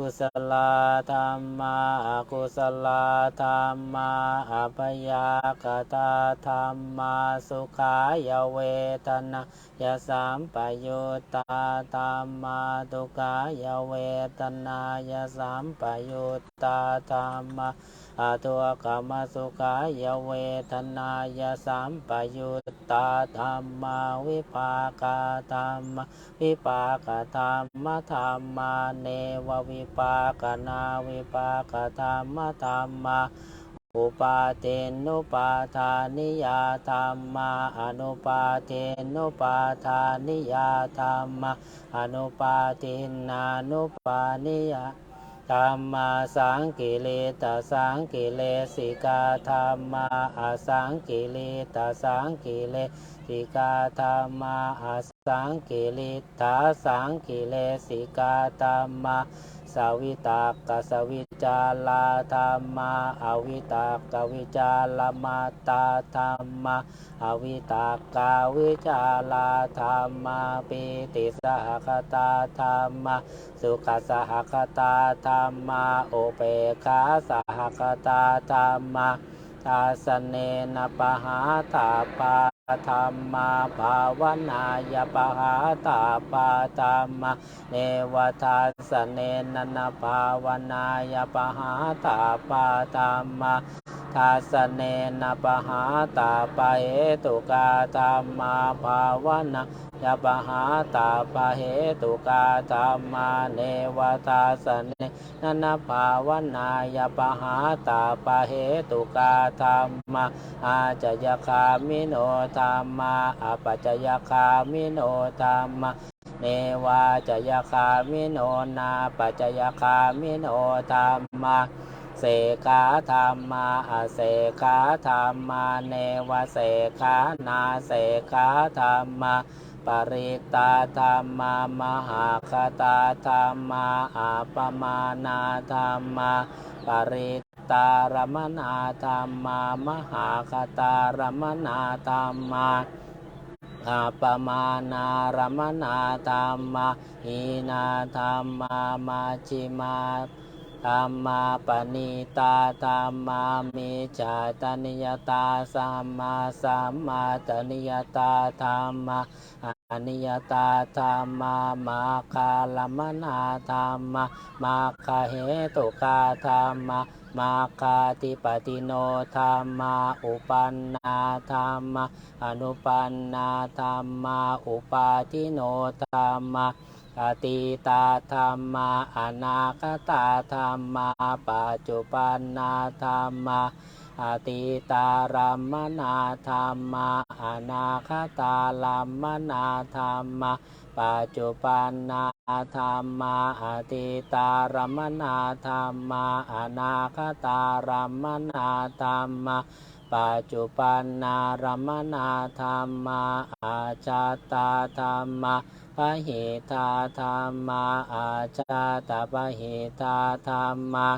กุศลธรรมาอกุศลธรรมาอัปยากตาธรรมาสุขายเวทนายาสามปยุตตาธรรมาทุกายเวทนายาสามปยุตตาธรรมา อาตัวกรรมสุขายเวทนายาสามปยุตตาธรรมาวิปากาธรรมวิปากธรรมธรรมาเนววิปากนาวิปากธรรมธรรมาอุปาเทนุปาทานิยาธรรมาอนุปาเทนุปาทานิยาธรรมาอนุปาทินานุปานิยา ธรรมาสังกิเลตสังกิเลสิกาธรรมาอสังกิเลตสังกิเลสิกาธรรมาอสังกิลิตสังกิเลสิกาธรรมา สวิตากสวิจาลาธรรมาอวิตากวิจาลมาตาธรรมาอวิตากกวิจาลาธรรมาปิติสหคตาธรรมาสุขสหคตาธรรมาโอเปขาสหคตาธรรมาทาสเนนปหาตาปา ธรรมาภาวนายปหาตาปาธรรมเนวทัสเนนนภาวนายปหาตาปาธรรมทัสเนนปหาตาปะเอตุกาธรรมาภาวนา ยปหาตาปะเหตุกาธรรมาเนวทัสเนนนภาวนายปหาตาปะเหตุกาธรรมาอาจยคามิโนธรรมาอปัจยคามิโนธรรมาเนวาจยคามิโนนาปัจยคามิโนธรรมาเสขาธรรมาอเสขาธรรมาเนวเสขานาเสขาธรรมา ปริตาธรรมามหาคตาธรรมาอาปมานาธรรมาปริตารมนาธรรมามหาคตารมนาธรรมาอาปมาณารมนาธรรมาหีนาธรรมามาชิมาธรรมาปณิตาธรรมามิจาตนิยตาสัมมาสัมมาตนิยตาธรรมา อนิยตาธรรมามาคาลมนาธรรมามาคาเหตุกาธรรมามาคาติปติโนธรรมาอุปันนาธรรมาอนุปันนาธรรมาอุปาทิโนธรรมาอติตาธรรมาอนาคตาธรรมาปัจจุปันนาธรรมา อติตารัมมนาธรรมาอนาคตาลัมมนาธรรมาปัจจุปันนาธรรมาอติตารัมมนาธรรมาอนาคตารัมมนาธรรมาปัจจุปันนารัมมนาธรรมาอาชาตาธรรมาปหิตาธรรมาอาชาตาปหิตาธรรมา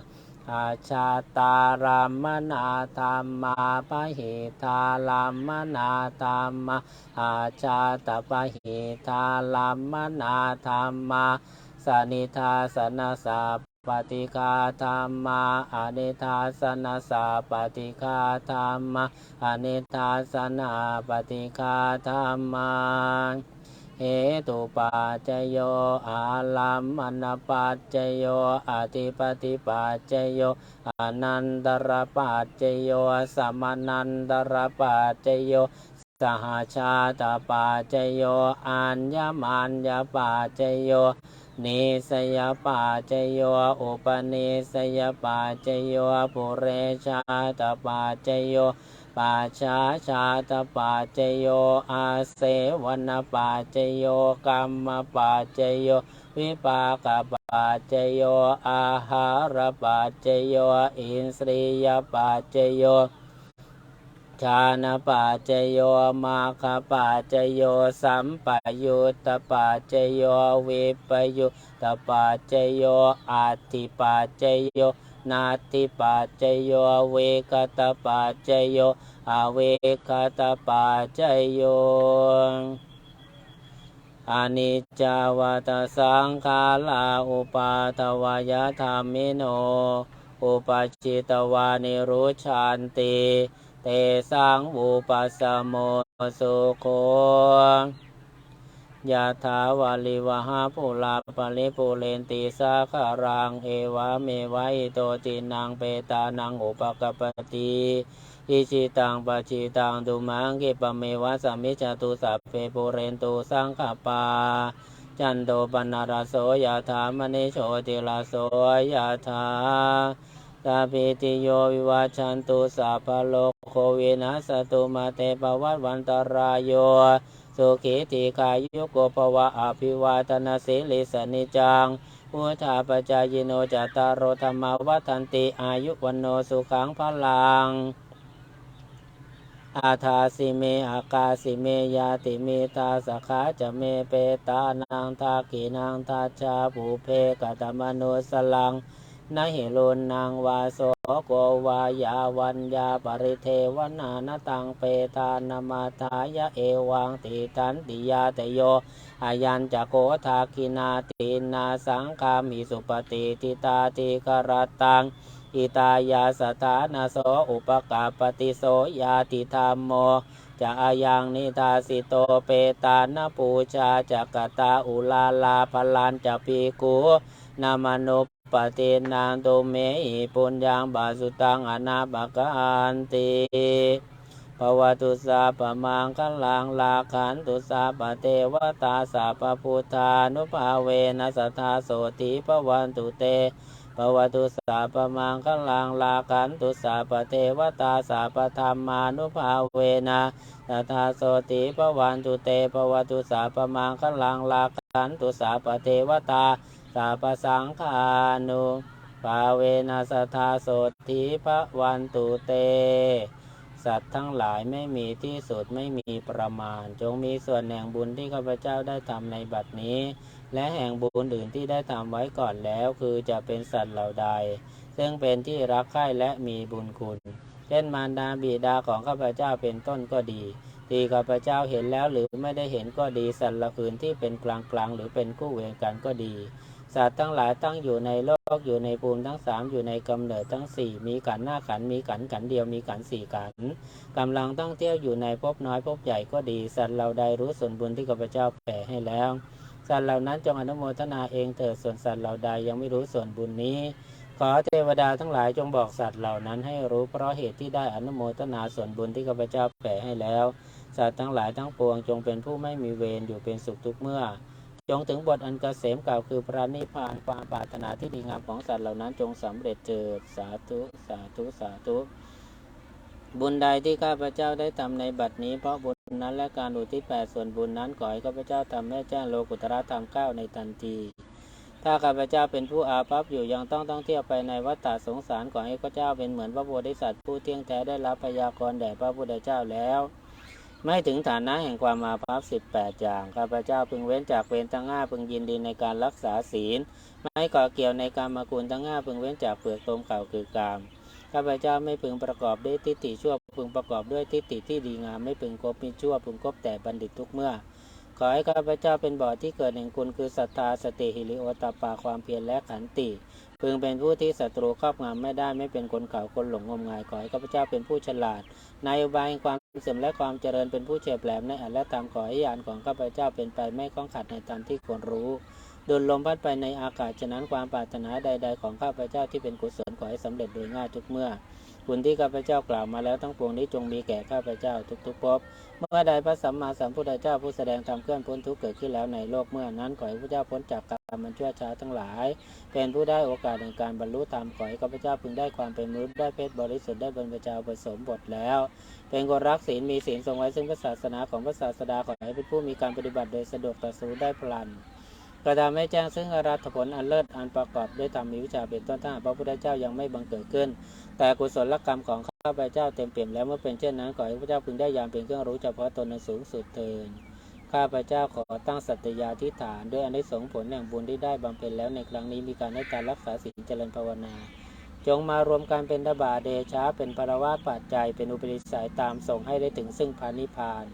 อาชาตารัมนาธรรมาปะหิตาลัมนาธรรมาอาชาตปะหิตาลัมนาธรรมาสนิทาสนะสาปฏิคาธรรมาอนิทาสนะสาปฏิคาธรรมาอนิทาสนะปฏิคาธรรมา เหตุปัจจโยอาลัมมณปัจจโยอธิปติปัจจโยอนันตรปัจจโยสมนันตรปัจจโยสหชาตปัจจโยอัญญมัญญปัจจโยนิสยปัจโยอุปนิสยปัจโยปุเรชาตปัจจโย ปัจฉาชาตปัจจโยอาเสวนปัจจโยกรรมปัจจโยวิปากปัปัจเจโยอาหารปัจเจโยอินทรียปัจเจโยชานะปัจเจโยมาคปัจเจโยสัมปยุตตปัจเจโยวิปยุตตปัจเจโยอัติปัจเจโยนาติปัจเจโยเวกตปัจเจโย อเวกตาปัจจโยอนิจจวัตสังขาลาอุปาทวายธรรมิโน อุปจิตวานิรุชานติ เตสังอุปสมโมสุโค ยะถาวาลิวหาปุลาปลิปุเรนติสาคารังเอวะเมวะอิโตจินังเปตานังอุปกปปติอิชิตังปะชิตังตุมังกิปะเมวะสัมมิจตุสัพเพปุเรนตุสังขปาจันโตปนารโสยะถามณิโชติลาโสยะถาตาปิติโยวิวัชันตุสัพพะโลกโควินัสตุมาเตปวัตวันตรายโย สุขีติขายุโกภวะอภิวาทนาสิลิสนิจังพุทธาปจายโนจัตารโรธรรมวัฏันติอายุวันโนสุขังพลังอาทาสิเมอากาสิเมยาติเมตาสขาจะเมเปตานังทากีนังทาชาภูเพกตมโนสลังนะหิรุนนางวาโส โกวายาวัญญาปริเทวนานตังเปตานมาทายะเอวังติตันติยาเตโยอายัญจะโกทาคินาตินาสังคามิสุปฏิติตาติกรตัง อิตายาสถานาโสอุปกาปฏิโสยาติธรรมโมจะอายังนิทาสิโตเปตานปูชาจักตาอุลาลาพลันจะปีกู นามนุปตินางตุเมหิปุญญังบาสุตังอนาบกันติภวตุสาปมังคลังลาขันตุสาปเทวตาสาปพุทธานุภาเวนัสทธาโสติภวันตุเตภวตุสาปมังคลังลาขันตุสาปเทวตาสาปธรรมานุภาเวนะตถาโสติภวันตุเตภวตุสาปมังคลังลาขันตุสาปเทวตา สาปสังขานุภาเวนะสธาโสติภวันตุเต สัตว์ทั้งหลายไม่มีที่สุดไม่มีประมาณ จงมีส่วนแห่งบุญที่ข้าพเจ้าได้ทำในบัดนี้ และแห่งบุญอื่นที่ได้ทำไว้ก่อนแล้ว คือจะเป็นสัตว์เหล่าใด ซึ่งเป็นที่รักใคร่และมีบุญคุณ เช่นมารดาบิดาของข้าพเจ้าเป็นต้นก็ดีที่ข้าพเจ้าเห็นแล้วหรือไม่ได้เห็นก็ดีสัตว์เหล่าอื่นที่เป็นกลางกลางหรือเป็นคู่เวรกันก็ดี สัตว์ทั้งหลายตั้งอยู่ในโลกอยู่ในภูมิทั้งสามอยู่ในกำเนิดทั้งสี่มีขันหน้าขันมีขันขันเดียวมีขันสี่ขันธ์กำลังต้องเที่ยวอยู่ในภพน้อยภพใหญ่ก็ดี สัตว์เหล่าใดรู้ส่วนบุญที่ข้าพเจ้าแผ่ให้แล้ว สัตว์เหล่านั้นจงอนุโมทนาเองเถิดส่วนสัตว์เหล่าใดยังไม่รู้ส่วนบุญนี้ ขอเทวดาทั้งหลายจงบอกสัตว์เหล่านั้นให้รู้เพราะเหตุที่ได้อนุโมทนาส่วนบุญที่ข้าพเจ้าแผ่ให้แล้ว สัตว์ทั้งหลายทั้งปวงจงเป็นผู้ไม่มีเวรอยู่เป็นสุขทุกเมื่อ จงถึงบทอันเกษมกล่าวคือพระนิพพานความปรารถนาที่ดีงามของสัตว์เหล่านั้นจงสำเร็จเจิดสาธุสาธุสาธุบุญใดที่ข้าพเจ้าได้ทำในบัดนี้ เพราะบุญนั้นและการอุทิศแผ่ส่วนบุญนั้นขอให้ข้าพเจ้าทำให้แจ้งโลกุตระธรรมเก้าในทันที ถ้าข้าพเจ้าเป็นผู้อาภัพอยู่ยังต้องต้องเที่ยวไปในวัฏฏะสงสารขอให้ข้าพเจ้าเป็นเหมือนพระโพธิสัตว์ผู้เที่ยงแท้ได้รับพยากรณ์แด่พระพุทธเจ้าแล้ว ไม่ถึงฐานะแห่งความอาภัพสิบแปดอย่างข้าพเจ้าพึงเว้นจากเวรทั้งห้าพึงยินดีในการรักษาศีล ไม่ก่อเกี่ยวในการมาคุณทั้งห้าพึงเว้นจากเปลือกตมเก่าคือกามข้าพเจ้าไม่พึงประกอบด้วยทิฏฐิชั่วพึงประกอบด้วยทิฏฐิที่ดีงามไม่พึงคบมิชั่วพึงคบแต่บัณฑิตทุกเมื่อ ขอให้ข้าพเจ้าเป็นบ่อที่เกิดแห่งคุณคือศรัทธาสติหิริโอตตปาความเพียรและขันติ พึงเป็นผู้ที่ศัตรูครอบงำไม่ได้ไม่เป็นคนเก่าคนหลงงมงายขอให้ข้าพเจ้าเป็นผู้ฉลาด ในอุบายแห่งความ เสื่อมและความเจริญเป็นผู้เฉียบแหลมในอัตและธรรมขอให้ญาณของข้าพเจ้าเป็นไปไม่ข้องขัดในธรรมที่ควรรู้ดุลลมพัดไปในอากาศฉะนั้นความปรารถนาใด ๆ ของข้าพเจ้าที่เป็นกุศลขอให้สำเร็จโดยง่ายทุกเมื่อบุญที่ข้าพเจ้ากล่าวมาแล้วทั้งปวงนี้จงมีแก่ข้าพเจ้าทุกๆภพเมื่อใดพระสัมมาสัมพุทธเจ้าผู้แสดงธรรมเคลื่อนพ้นทุกข์เกิดขึ้นแล้วในโลกเมื่อนั้นขอให้พระเจ้าพ้นจากกรรมมันชั่วช้าทั้งหลาย เป็นผู้ได้โอกาสในการบรรลุธรรมขอให้ข้าพเจ้าพึงได้ความเป็นมนุษย์ได้เพศบริสุทธิ์ได้บรรพชาอุปสมบทแล้ว เป็นคนรักศีลมีศีลทรงไว้ซึ่งพระศาสนาของพระศาสดาขอให้เป็นผู้มีการปฏิบัติโดยสะดวกต่อสู้ได้พลันกระทำให้แจ้งซึ่งอรัตผลอันเลิศอันประกอบด้วยธรรมมีวิชาเป็นต้นถ้าหากพระพุทธเจ้ายังไม่บังเกิดขึ้น แต่กุศลกรรมของข้าพเจ้าเต็มเปี่ยมแล้วเมื่อเป็นเช่นนั้นขอให้พระเจ้าพึงได้ยามเป็นเครื่องรู้เฉพาะตนในสูงสุดเทินข้าพเจ้าขอตั้งสัตยาธิฐาน ด้วยอนิสงส์ผลแห่งบุญที่ได้บำเพ็ญแล้วในครั้งนี้มีการให้การรักษาศีลเจริญภาวนา จงมารวมกันเป็นตบาเดชาเป็นปรวาปัจจัยเป็นอุปนิสัยตามส่งให้ได้ถึงซึ่งพานิพาน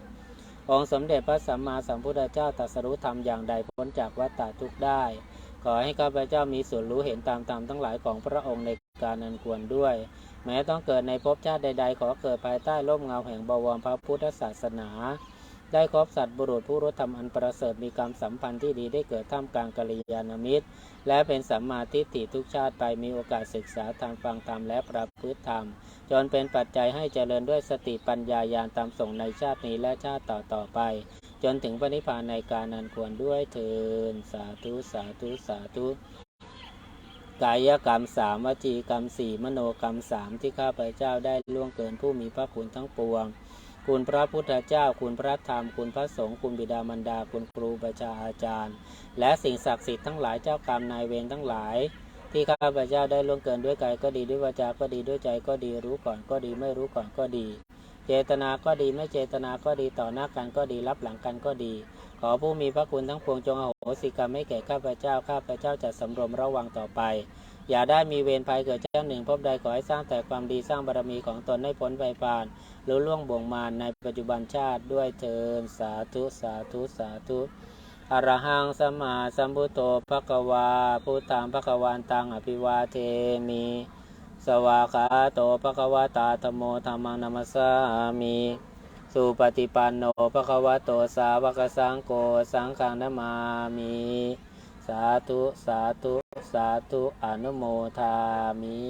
องค์สมเด็จพระสัมมาสัมพุทธเจ้าตรัสรู้ธรรมอย่างใดพ้นจากวัฏฏะทุกได้ ขอให้ข้าพเจ้ามีส่วนรู้เห็นตามธรรมทั้งหลายของพระองค์ในการอันควรด้วย แม้ต้องเกิดในภพชาติใด ๆ ขอเกิดภายใต้ร่มเงาแห่งบวรพระพุทธศาสนา ได้ครบสัตว์บุรุษผู้รู้ธรรมอันประเสริฐมีกรรมสัมพันธ์ที่ดีได้เกิดท่ามกลางกัลยาณมิตร และเป็นสัมมาทิฏฐิทุกชาติไปมีโอกาสศึกษาทางฟังธรรมและประพฤติธรรม จนเป็นปัจจัยให้เจริญด้วยสติปัญญาญาณตามส่งในชาตินี้และชาติต่อต่อๆไป จนถึงปณิพพานในการนันควรด้วยเทินสาธุสาธุสาธุกายกรรมสามวจีกรรมสี่มโนกรรมสามที่ข้าพเจ้าได้ล่วงเกินผู้มีพระคุณทั้งปวง คุณพระพุทธเจ้า คุณพระธรรม คุณพระสงฆ์คุณบิดามารดา คุณครูบาอาอาจารย์ และสิ่งศักดิ์สิทธิ์ทั้งหลายเจ้ากรรมนายเวรทั้งหลายที่ข้าพเจ้าได้ล่วงเกินด้วยกายก็ดีด้วยวาจาก็ดีด้วยใจก็ดีรู้ก่อนก็ดีไม่รู้ก่อนก็ดี เจตนาก็ดีไม่เจตนาก็ดีต่อหน้ากันก็ดีรับหลังกันก็ดี ขอผู้มีพระคุณทั้งปวงจงอโหสิกรรมให้แก่ข้าพเจ้าข้าพเจ้าจะสำรวมระวังต่อไป อย่าได้มีเวรภัยเกิดเจ้าหนึ่งพบใดขอให้สร้างแต่ความดีสร้างบารมีของตนให้พ้นไปผ่านรือล่วงบ่วงมารในปัจจุบันชาติด้วยเทินสาธุสาธุสาธุอรหังสมาสัมพุทโธภะคะวาพุทธังภะคะวันตังอภิวาเทมิ สวากาโตภะคะวตาธโมธรรมังนัมสสามิสุปฏิปันโนภะคะวะโตสาวกสังโฆสังฆังนามามิ สาธุสาธุ สาธุอนุโมทามิ